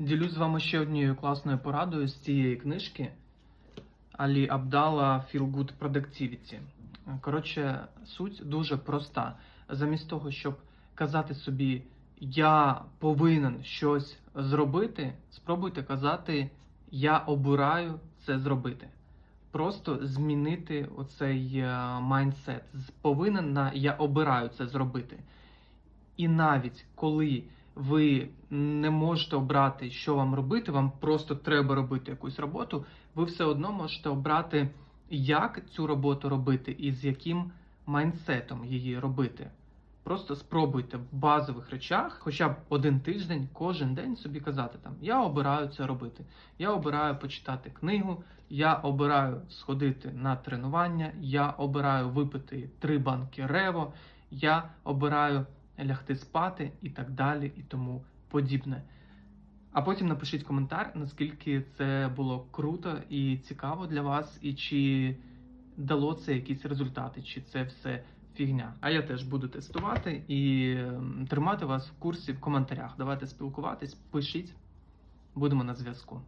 Ділюсь з вами ще однією класною порадою з цієї книжки Алі Абдала Feel Good Productivity. Коротше, суть дуже проста. Замість того, щоб казати собі я повинен щось зробити, спробуйте казати Я обираю це зробити. Просто змінити оцей е, майндсет повинен на я обираю це зробити. І навіть коли ви не можете обрати, що вам робити, вам просто треба робити якусь роботу, ви все одно можете обрати, як цю роботу робити і з яким майндсетом її робити. Просто спробуйте в базових речах, хоча б один тиждень, кожен день собі казати там: я обираю це робити. Я обираю почитати книгу, я обираю сходити на тренування, я обираю випити три банки рево, я обираю лягти спати і так далі, і тому подібне. А потім напишіть коментар, наскільки це було круто і цікаво для вас, і чи дало це якісь результати, чи це все фігня. А я теж буду тестувати і ем, тримати вас в курсі в коментарях. Давайте спілкуватись, пишіть, будемо на зв'язку.